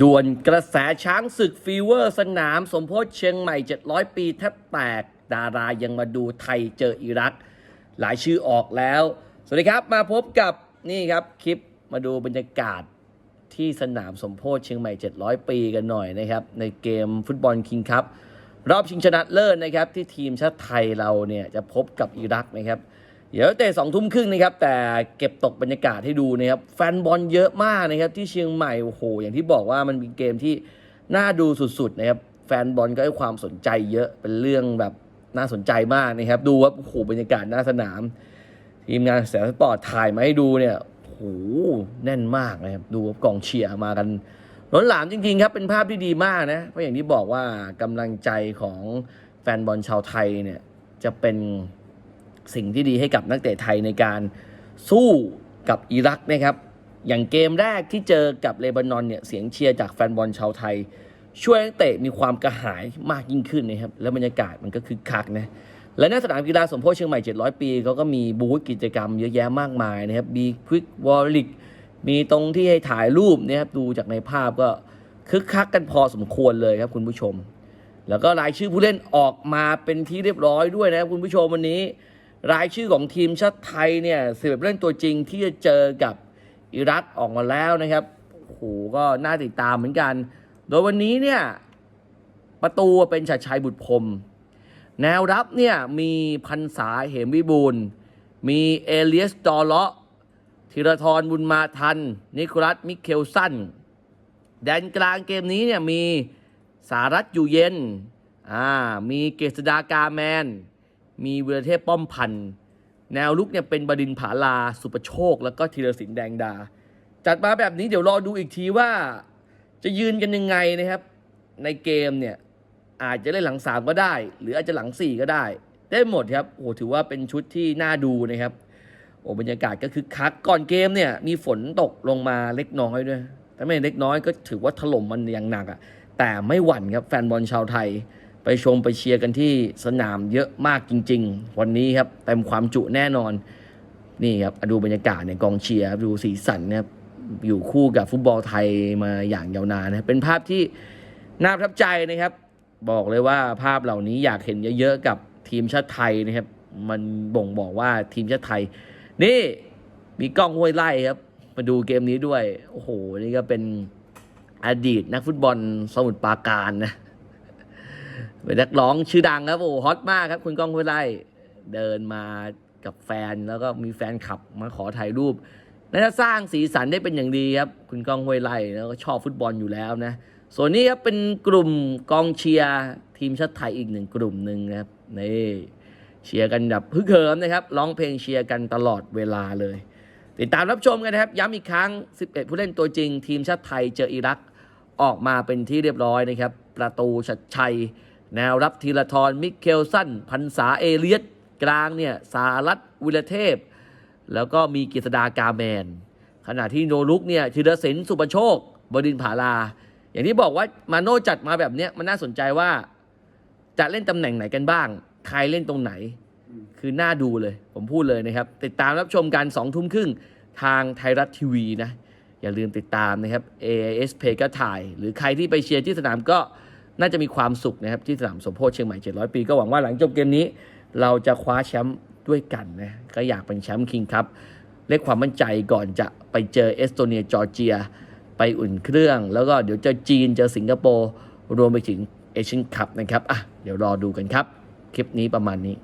ด่วนกระแสช้างศึกฟีเวอร์สนาม สมโพธิเชียงใหม่ 700 ปีแทบแตก ดารายังมาดูไทยเจออิรัก หลายชื่อออกแล้ว สวัสดีครับมาพบกับนี่ครับคลิปมาดูบรรยากาศที่สนามสมโพธิเชียงใหม่ 700 ปีกันหน่อยนะครับ ในเกมฟุตบอลคิงคัพรอบชิงชนะเลิศนะครับที่ทีมชาติไทยเราเนี่ยจะพบกับอิรักนะครับ เดี๋ยวเตะสองทุ่มครึ่งนะครับ แต่เก็บตกบรรยากาศให้ดูนะครับ แฟนบอลเยอะมากนะครับ ที่เชียงใหม่โอ้โห อย่างที่บอกว่ามันเป็นเกมที่น่าดูสุดๆนะครับ แฟนบอลก็ให้ความสนใจเยอะเป็นเรื่องแบบน่าสนใจมากนะครับ ดูว่าโอ้โหบรรยากาศหน้าสนาม ทีมงานแสงสปอร์ตถ่ายมาให้ดูเนี่ยโอ้โหแน่นมากนะครับดูว่ากองเชียร์มากันล้นหลามจริงๆครับเป็นภาพที่ดีมากนะเพราะอย่างที่บอกว่ากำลังใจของแฟนบอลชาวไทยเนี่ยจะเป็น สิ่งที่ดีให้กับนักเตะไทยในการสู้กับอิรักนะครับ อย่างเกมแรกที่เจอกับเลบานอนเนี่ยเสียงเชียร์จากแฟนบอลชาวไทย ช่วยนักเตะมีความกระหายมากยิ่งขึ้นนะครับแล้วบรรยากาศมันก็คึกคักนะและในสนามกีฬาสมโพธิเชียงใหม่ 700 ปีเขาก็มีบูธกิจกรรมเยอะแยะมากมายนะครับมีควิกวอลลิกมีตรงที่ให้ถ่ายรูปนะครับดูจากในภาพก็คึกคักกันพอสมควรเลยครับคุณผู้ชม แล้วก็รายชื่อผู้เล่นออกมาเป็นที่เรียบร้อยด้วยนะครับคุณผู้ชมวันนี้ รายชื่อของทีมชาติไทยเนี่ยสิบเล่นตัวจริงที่จะเจอกับอิรักออกมาแล้วนะครับโอ้โหก็น่าติดตามเหมือนกัน โดยวันนี้เนี่ยประตูเป็นชัดชัยบุตรพรมแนวรับเนี่ยมีพันษาเหมวิบูลมีเอเลียสจอเลาะธีรทรบุญมาทัน นิโคลัสมิเคลสันแดนกลางเกมนี้เนี่ยมีสารัตอยู่เย็นอ่ามีเกษดากาแมน มีวีรเทพป้อมพันธ์แนวลุกเนี่ยเป็นบดินผาลา สุประโชค แล้วก็ธีรศิลป์แดงดา จัดมาแบบนี้เดี๋ยวรอดูอีกทีว่า จะยืนกันยังไงนะครับ ในเกมเนี่ยอาจจะเล่นหลังสามก็ได้ หรืออาจจะหลังสี่ก็ได้ ได้หมดครับโอ้ถือว่าเป็นชุดที่น่าดูนะครับโอ้บรรยากาศก็คือคักก่อนเกมเนี่ยมีฝนตกลงมาเล็กน้อยด้วยแต่ไม่เล็กน้อยก็ถือว่าถล่มมันอย่างหนักอะ่ะแต่ไม่หวั่นครับแฟนบอลชาวไทย ไปชมไปเชียร์กันที่สนามเยอะมากจริง ๆ วันนี้ครับเต็มความจุแน่นอนนี่ครับดูบรรยากาศเนี่ยกองเชียร์ดูสีสันนะครับอยู่คู่กับฟุตบอลไทยมาอย่างยาวนานนะเป็นภาพที่น่าประทับใจนะครับ บอกเลยว่าภาพเหล่านี้อยากเห็นเยอะๆกับทีมชาติไทยนะครับ มันบ่งบอกว่าทีมชาติไทย นี่มีกล้องห้วยไล่ครับ มาดูเกมนี้ด้วย โอ้โห นี่ก็เป็นอดีตนักฟุตบอลสมุทรปราการนะ เป็นนักร้องชื่อดังครับ โอ้ฮอตมากครับ คุณก้องห้วยไล่เดินมากับแฟนแล้วก็มีแฟนขับมาขอถ่ายรูปน่าจะสร้างสีสันได้เป็นอย่างดีครับ คุณก้องห้วยไล่แล้วก็ชอบฟุตบอลอยู่แล้วนะ ส่วนนี้ครับเป็นกลุ่มกองเชียร์ทีมชาติไทยอีกหนึ่งกลุ่มหนึ่งครับนี่เชียร์กันแบบฮึกเหิมนะครับร้องเพลงเชียร์กันตลอดเวลาเลย ติดตามรับชมกันนะครับ ย้ำอีกครั้ง 11 ผู้เล่นตัวจริง ทีมชาติไทยเจออิรักออกมาเป็นที่เรียบร้อยนะครับ ประตูชัดชัย แนวรับธีรทรมิเคลสันพันษาเอเลียตกลางเนี่ยสารัตวิรเทพ แล้วก็มีกิษดากาแมน ขณะที่โนลุกเนี่ยธีรศิลป์สุประโชค บดินผาลา อย่างที่บอกว่ามาโน่จัดมาแบบเนี้ยมันน่าสนใจว่า จะเล่นตำแหน่งไหนกันบ้าง ใครเล่นตรงไหน คือน่าดูเลย ผมพูดเลยนะครับ ติดตามรับชมกันสองทุ่มครึ่งทางไทยรัฐทีวีนะอย่าลืมติดตามนะครับ AIS Pay ก็ถ่าย หรือใครที่ไปเชียร์ที่สนามก็ น่าจะมีความสุขนะครับที่สนามสมโพธิเชียงใหม่ 700 ปี ก็หวังว่าหลังจบเกมนี้ เราจะคว้าแชมป์ด้วยกันนะก็อยากเป็นแชมป์คิงครับเรียกความมั่นใจก่อนจะไปเจอเอสโตเนียจอร์เจีย ไปอุ่นเครื่อง แล้วก็เดี๋ยวเจอจีนเจอสิงคโปร์รวมไปถึงเอเชียนคัพนะครับอะเดี๋ยวรอดูกันครับ คลิปนี้ประมาณนี้